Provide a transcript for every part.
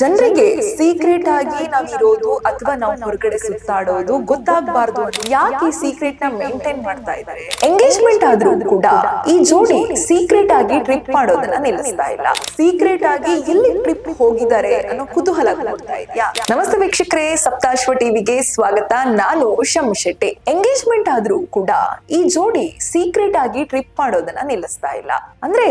ಜನರಿಗೆ ಸೀಕ್ರೆಟ್ ಆಗಿ ನಾವಿರೋದು ಅಥವಾ ನಾವು ಹೊರಗಡೆ ಸುತ್ತಾಡೋದು ಗೊತ್ತಾಗಬಾರ್ದು ಯಾಕೆ ಸೀಕ್ರೆಟ್ನ ಮೇಂಟೈನ್ ಮಾಡ್ತಾ ಇದ್ದಾರೆ? ಎಂಗೇಜ್ಮೆಂಟ್ ಆದ್ರೂ ಕೂಡ ಈ ಜೋಡಿ ಸೀಕ್ರೆಟ್ ಆಗಿ ಟ್ರಿಪ್ ಮಾಡೋದನ್ನ ನಿಲ್ಲಿಸ್ತಾ ಇಲ್ಲ. ಸೀಕ್ರೆಟ್ ಆಗಿ ಎಲ್ಲಿ ಟ್ರಿಪ್ ಹೋಗಿದ್ದಾರೆ ಅನ್ನೋ ಕುತೂಹಲ ಕೊಡ್ತಾ ಇದೆಯಾ? ನಮಸ್ತೆ ವೀಕ್ಷಕರೇ, ಸಪ್ತಾಶ್ವ ಟಿವಿಗೆ ಸ್ವಾಗತ. ನಾನು ಶಮ್ ಶೆಟ್ಟಿ ಎಂಗೇಜ್ಮೆಂಟ್ ಆದ್ರೂ ಕೂಡ ಈ ಜೋಡಿ ಸೀಕ್ರೆಟ್ ಆಗಿ ಟ್ರಿಪ್ ಮಾಡೋದನ್ನ ನಿಲ್ಲಿಸ್ತಾ ಇಲ್ಲ. ಅಂದ್ರೆ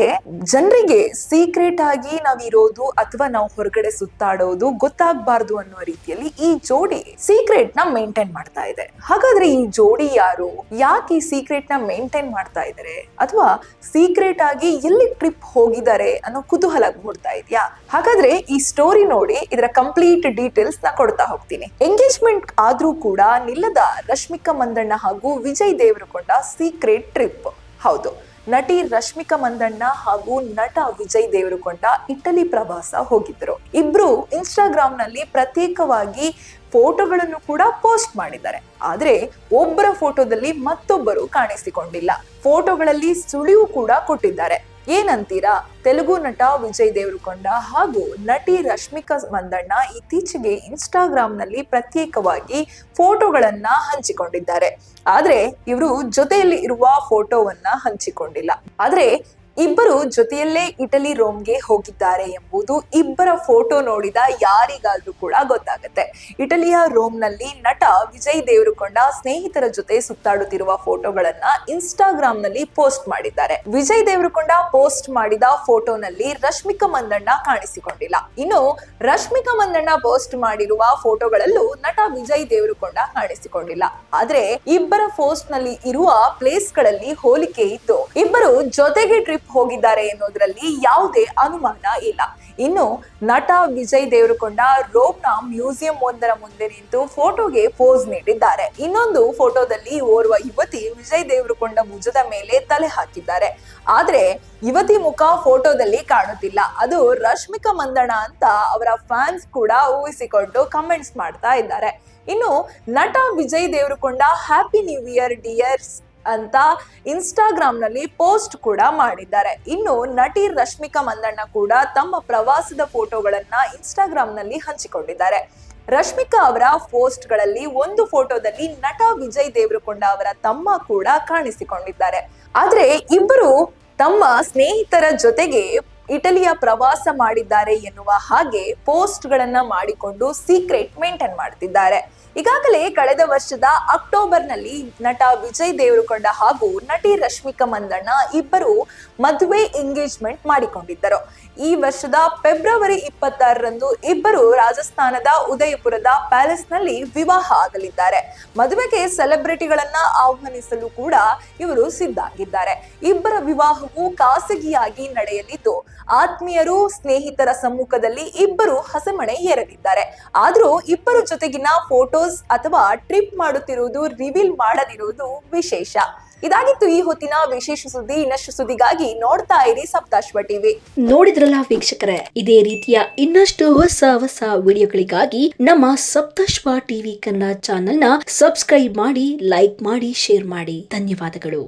ಜನರಿಗೆ ಸೀಕ್ರೆಟ್ ಆಗಿ ನಾವಿರೋದು ಅಥವಾ ನಾವು ಹೊರಗಡೆ ಸುತ್ತಾಡೋದು ಗೊತ್ತಾಗಬಾರ್ದು ಅನ್ನೋ ರೀತಿಯಲ್ಲಿ ಈ ಜೋಡಿ ಸೀಕ್ರೆಟ್ನ ಮೇಂಟೈನ್ ಮಾಡ್ತಾ ಇದೆ. ಹಾಗಾದ್ರೆ ಈ ಜೋಡಿ ಯಾರು? ಯಾಕೆ ಈ ಸೀಕ್ರೆಟ್ನ ಮೇಂಟೈನ್ ಮಾಡ್ತಾ ಇದ್ದಾರೆ ಅಥವಾ ಸೀಕ್ರೆಟ್ ಆಗಿ ಎಲ್ಲಿ ಟ್ರಿಪ್ ಹೋಗಿದ್ದಾರೆ ಅನ್ನೋ ಕುತೂಹಲ ಮೂಡ್ತಾ ಇದೆಯಾ? ಹಾಗಾದ್ರೆ ಈ ಸ್ಟೋರಿ ನೋಡಿ ಇದರ ಕಂಪ್ಲೀಟ್ ಡೀಟೇಲ್ಸ್ನ ಕೊಡ್ತಾ ಹೋಗ್ತೀನಿ. ಎಂಗೇಜ್ಮೆಂಟ್ ಆದ್ರೂ ಕೂಡ ನಿಲ್ಲದ ರಶ್ಮಿಕಾ ಮಂದಣ್ಣ ಹಾಗೂ ವಿಜಯ್ ದೇವರಕೊಂಡ ಸೀಕ್ರೆಟ್ ಟ್ರಿಪ್ ಹೌದು. ನಟಿ ರಶ್ಮಿಕಾ ಮಂದಣ್ಣ ಹಾಗೂ ನಟ ವಿಜಯ್ ದೇವರಕೊಂಡ ಇಟಲಿ ಪ್ರವಾಸ ಹೋಗಿದ್ರು. ಇಬ್ರು ಇನ್ಸ್ಟಾಗ್ರಾಮ್ನಲ್ಲಿ ಪ್ರತ್ಯೇಕವಾಗಿ ಫೋಟೋಗಳನ್ನು ಕೂಡ ಪೋಸ್ಟ್ ಮಾಡಿದ್ದಾರೆ. ಆದ್ರೆ ಒಬ್ಬರ ಫೋಟೋದಲ್ಲಿ ಮತ್ತೊಬ್ಬರು ಕಾಣಿಸಿಕೊಂಡಿಲ್ಲ. ಫೋಟೋಗಳಲ್ಲಿ ಸುಳಿವು ಕೂಡ ಕೊಟ್ಟಿದ್ದಾರೆ. ಏನಂತೀರಾ? ತೆಲುಗು ನಟ ವಿಜಯ್ ದೇವರಕೊಂಡ ಹಾಗೂ ನಟಿ ರಶ್ಮಿಕಾ ಮಂದಣ್ಣ ಇತ್ತೀಚೆಗೆ ಇನ್ಸ್ಟಾಗ್ರಾಮ್ನಲ್ಲಿ ಪ್ರತ್ಯೇಕವಾಗಿ ಫೋಟೋಗಳನ್ನ ಹಂಚಿಕೊಂಡಿದ್ದಾರೆ. ಆದ್ರೆ ಇವರು ಜೊತೆಯಲ್ಲಿ ಇರುವ ಫೋಟೋವನ್ನ ಹಂಚಿಕೊಂಡಿಲ್ಲ. ಆದ್ರೆ ಇಬ್ಬರು ಜೊತೆಯಲ್ಲೇ ಇಟಲಿ ರೋಮ್ಗೆ ಹೋಗಿದ್ದಾರೆ ಎಂಬುದು ಇಬ್ಬರ ಫೋಟೋ ನೋಡಿದ ಯಾರಿಗಾದ್ರೂ ಕೂಡ ಗೊತ್ತಾಗುತ್ತೆ. ಇಟಲಿಯ ರೋಮ್ನಲ್ಲಿ ನಟ ವಿಜಯ್ ದೇವರಕೊಂಡ ಸ್ನೇಹಿತರ ಜೊತೆ ಸುತ್ತಾಡುತ್ತಿರುವ ಫೋಟೋಗಳನ್ನ ಇನ್ಸ್ಟಾಗ್ರಾಮ್ನಲ್ಲಿ ಪೋಸ್ಟ್ ಮಾಡಿದ್ದಾರೆ. ವಿಜಯ್ ದೇವರಕೊಂಡ ಪೋಸ್ಟ್ ಮಾಡಿದ ಫೋಟೋನಲ್ಲಿ ರಶ್ಮಿಕಾ ಮಂದಣ್ಣ ಕಾಣಿಸಿಕೊಂಡಿಲ್ಲ. ಇನ್ನು ರಶ್ಮಿಕಾ ಮಂದಣ್ಣ ಪೋಸ್ಟ್ ಮಾಡಿರುವ ಫೋಟೋಗಳಲ್ಲೂ ನಟ ವಿಜಯ್ ದೇವರಕೊಂಡ ಕಾಣಿಸಿಕೊಂಡಿಲ್ಲ. ಆದ್ರೆ ಇಬ್ಬರ ಪೋಸ್ಟ್ನಲ್ಲಿ ಇರುವ ಪ್ಲೇಸ್ಗಳಲ್ಲಿ ಹೋಲಿಕೆ ಇತ್ತು ಇಬ್ಬರು ಜೊತೆಗೆ ಟ್ರಿಪ್ ಹೋಗಿದ್ದಾರೆ ಎನ್ನುವುದರಲ್ಲಿ ಯಾವುದೇ ಅನುಮಾನ ಇಲ್ಲ. ಇನ್ನು ನಟ ವಿಜಯ್ ದೇವರಕೊಂಡ ರೋಮ್ನ ಮ್ಯೂಸಿಯಂ ಒಂದರ ಮುಂದೆ ನಿಂತು ಫೋಟೋಗೆ ಪೋಸ್ ನೀಡಿದ್ದಾರೆ. ಇನ್ನೊಂದು ಫೋಟೋದಲ್ಲಿ ಓರ್ವ ಯುವತಿ ವಿಜಯ್ ದೇವರಕೊಂಡ ಭುಜದ ಮೇಲೆ ತಲೆ ಹಾಕಿದ್ದಾರೆ. ಆದ್ರೆ ಯುವತಿ ಮುಖ ಫೋಟೋದಲ್ಲಿ ಕಾಣುತ್ತಿಲ್ಲ. ಅದು ರಶ್ಮಿಕಾ ಮಂದಣ ಅಂತ ಅವರ ಫ್ಯಾನ್ಸ್ ಕೂಡ ಊಹಿಸಿಕೊಂಡು ಕಮೆಂಟ್ಸ್ ಮಾಡ್ತಾ ಇದ್ದಾರೆ. ಇನ್ನು ನಟ Vijay Devarakonda happy new year dears ಅಂತ ಇನ್ಸ್ಟಾಗ್ರಾಮ್ನಲ್ಲಿ ಪೋಸ್ಟ್ ಕೂಡ ಮಾಡಿದ್ದಾರೆ. ಇನ್ನು ನಟಿ ರಶ್ಮಿಕಾ ಮಂದಣ್ಣ ಕೂಡ ತಮ್ಮ ಪ್ರವಾಸದ ಫೋಟೋಗಳನ್ನ ಇನ್ಸ್ಟಾಗ್ರಾಮ್ನಲ್ಲಿ ಹಂಚಿಕೊಂಡಿದ್ದಾರೆ. ರಶ್ಮಿಕಾ ಅವರ ಪೋಸ್ಟ್ಗಳಲ್ಲಿ ಒಂದು ಫೋಟೋದಲ್ಲಿ ನಟ ವಿಜಯ್ ದೇವರಕೊಂಡ ಅವರ ತಮ್ಮ ಕೂಡ ಕಾಣಿಸಿಕೊಂಡಿದ್ದಾರೆ. ಆದ್ರೆ ಇಬ್ಬರು ತಮ್ಮ ಸ್ನೇಹಿತರ ಜೊತೆಗೆ ಇಟಲಿಯ ಪ್ರವಾಸ ಮಾಡಿದ್ದಾರೆ ಎನ್ನುವ ಹಾಗೆ ಪೋಸ್ಟ್ ಗಳನ್ನ ಮಾಡಿಕೊಂಡು ಸೀಕ್ರೆಟ್ ಮೇಂಟೈನ್ ಮಾಡ್ತಿದ್ದಾರೆ. ಈಗಾಗಲೇ ಕಳೆದ ವರ್ಷದ ಅಕ್ಟೋಬರ್ನಲ್ಲಿ ನಟ ವಿಜಯ್ ದೇವರಕೊಂಡ ಹಾಗೂ ನಟಿ ರಶ್ಮಿಕಾ ಮಂದಣ್ಣ ಇಬ್ಬರು ಮದುವೆ ಎಂಗೇಜ್ಮೆಂಟ್ ಮಾಡಿಕೊಂಡಿದ್ದರು. ಈ ವರ್ಷದ ಫೆಬ್ರವರಿ ಇಪ್ಪತ್ತಾರರಂದು ಇಬ್ಬರು ರಾಜಸ್ಥಾನದ ಉದಯಪುರದ ಪ್ಯಾಲೇಸ್ನಲ್ಲಿ ವಿವಾಹ ಆಗಲಿದ್ದಾರೆ. ಮದುವೆಗೆ ಸೆಲೆಬ್ರಿಟಿಗಳನ್ನ ಆಹ್ವಾನಿಸಲು ಕೂಡ ಇವರು ಸಿದ್ಧಾಗಿದ್ದಾರೆ ಇಬ್ಬರ ವಿವಾಹವು ಖಾಸಗಿಯಾಗಿ ನಡೆಯಲಿದ್ದು, ಆತ್ಮೀಯರು ಸ್ನೇಹಿತರ ಸಮ್ಮುಖದಲ್ಲಿ ಇಬ್ಬರು ಹಸೆಮಣೆ ಏರಲಿದ್ದಾರೆ ಆದರೂ ಇಬ್ಬರು ಜೊತೆಗಿನ ಫೋಟೋಸ್ ಅಥವಾ ಟ್ರಿಪ್ ಮಾಡುತ್ತಿರುವುದು, ರಿವೀಲ್ ಮಾಡದಿರುವುದು ವಿಶೇಷ. ಇದಾಗಿತ್ತು ಈ ಹೊತ್ತಿನ ವಿಶೇಷ ಸುದ್ದಿ. ಇನ್ನಷ್ಟು ಸುದ್ದಿಗಾಗಿ ನೋಡ್ತಾ ಇರಿ ಸಪ್ತಾಶ್ವ ಟಿವಿ. ನೋಡಿದ್ರಲ್ಲ ವೀಕ್ಷಕರೇ, ಇದೇ ರೀತಿಯ ಇನ್ನಷ್ಟು ಹೊಸ ಹೊಸ ವಿಡಿಯೋಗಳಿಗಾಗಿ ನಮ್ಮ ಸಪ್ತಾಶ್ವ ಟಿವಿ ಕನ್ನಡ ಚಾನೆಲ್ನ ಸಬ್ಸ್ಕ್ರೈಬ್ ಮಾಡಿ, ಲೈಕ್ ಮಾಡಿ, ಶೇರ್ ಮಾಡಿ. ಧನ್ಯವಾದಗಳು.